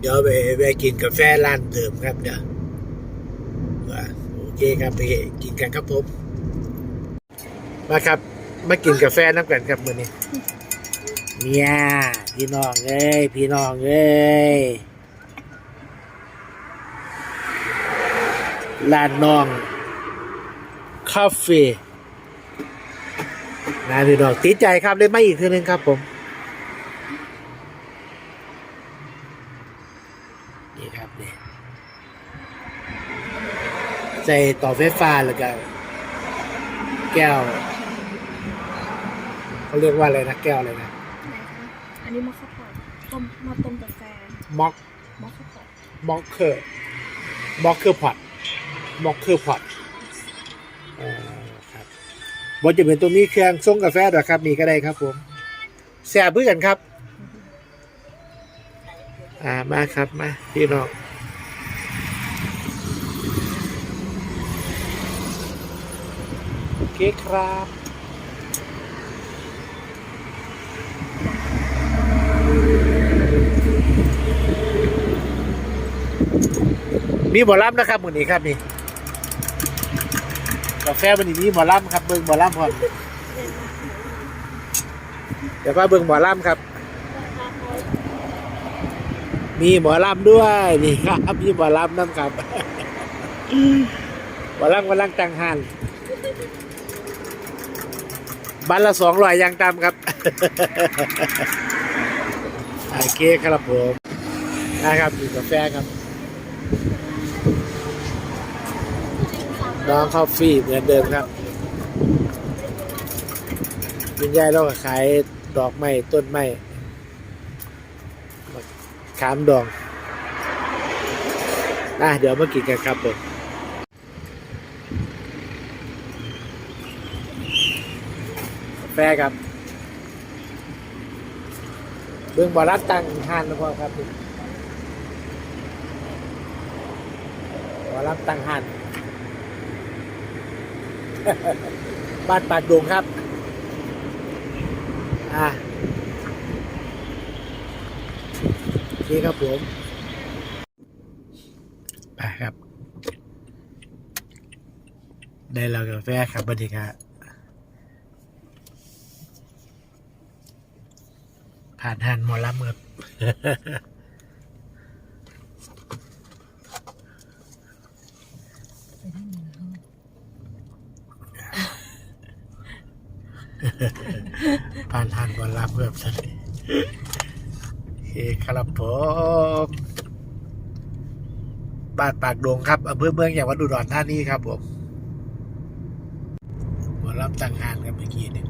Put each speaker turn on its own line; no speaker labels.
เดี๋ยวไปไปกินกาแฟร้านเดิมครับเดี๋ยว่าโอเคครับไปกินกันครับผมมาครับ มากินกาแฟน้ำกันครับมื้อนี้เนี่ยพี่น้องเอ้ยพี่น้องเอ้ยร้านน้อง คาเฟ่นะพี่น้องติดใจครับเลยมาอีกทีนึงครับผม นี่ครับนี่ใส่ต่อไฟฟ้าแล้วก็แก้วเขาเรียกว่าอะไรนะแก้วอะไรนะ
ไหนคะอันนี้มอคค่าพอตต้มมาต้มกาแฟ
ม็อก
มอคค่าพอต
ม็อกเคอร์ม็อกเคอร์พอตม็อกเคอร์พอตอ่าครับบนจะเป็นตรงนี้เครื่องส่งกาแฟดอกครับ มีก็ได้ครับผมแซ่บเพื่อกันครับ อ่ามาครับมาพี่น้องโอเคครับมีหมอลำนะครับมือนี้ครับนี่กาแฟวันนี้มีหมอลำครับเบิ้งหมอลำพร้อเดี๋ยวก็เบิ้งหมอลำครับ มีหมอลำด้วยนี่ครับมีหมอลำนั่นครับหมอลำกำลังจังหันบันละสองร้อยยังตามครับโอเคครับผมนะครับมีกาแฟครับ น้องคอฟฟี่เหมือนเดิมครับคุณยายเราขายดอกไม้ต้นไม้ ขามดองอะเดี๋ยวมากินกันครับผมกาแฟครับ เบื้องบอรัดตังหานนะพ่อครับบอรัดตังหานบ้านปากดงครับ อ่าโอ เคครับผมไปครับ ได้แล้วกาแฟครับบรรยากาศผ่านหันหมอลำครับผ่านหันหมอลำครับสันโอ เคครับผมบ้านปากดงครับอำเภอเมืองอย่างวัดอุดรธานีครับผมหมอลำตั้งหานครับเมื่อกี้เนี่ย